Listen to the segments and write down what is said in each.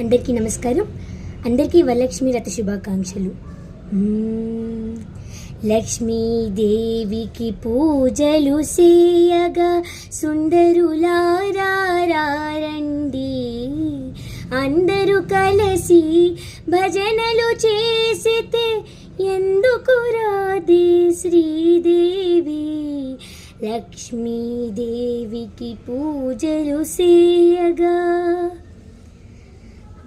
అందరికీ నమస్కారం. అందరికీ వరలక్ష్మి రథ శుభాకాంక్షలు. లక్ష్మీదేవికి పూజలు చేయగా సుందరులారండి అందరూ కలిసి భజనలు చేసితే ఎందుకు రాదే శ్రీదేవి? లక్ష్మీదేవికి పూజలు చేయగా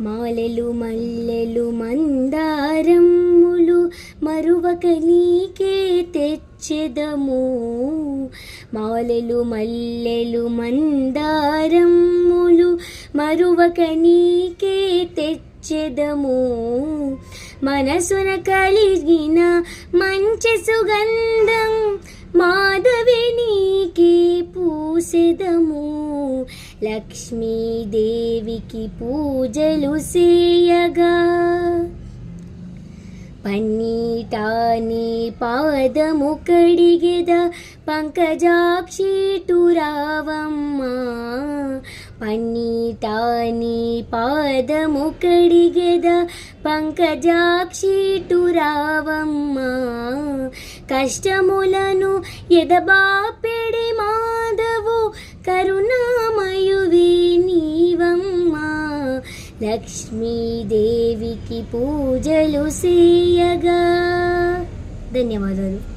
మాలెలు మల్లెలు మందారమ్ములు మరువక నీకే తెచ్చెదము. మాలెలు మల్లెలు మందారమ్ములు మరువక నీకే తెచ్చెదము. మనసున కలిగిన మంచి సుగంధం మాధవి నీకే పూసెదము. లక్ష్మీదేవికి పూజలు చేయగా పన్నీటాని పాదము కడిగెద పంకజాక్షి టురావమ్మా పన్నీటాని పాదము కడిగెద పంకజాక్షి టురావమ్మా కష్టములను ఎదబాపెడి లక్ష్మీదేవికి పూజలు చేయగా. ధన్యవాదాలు.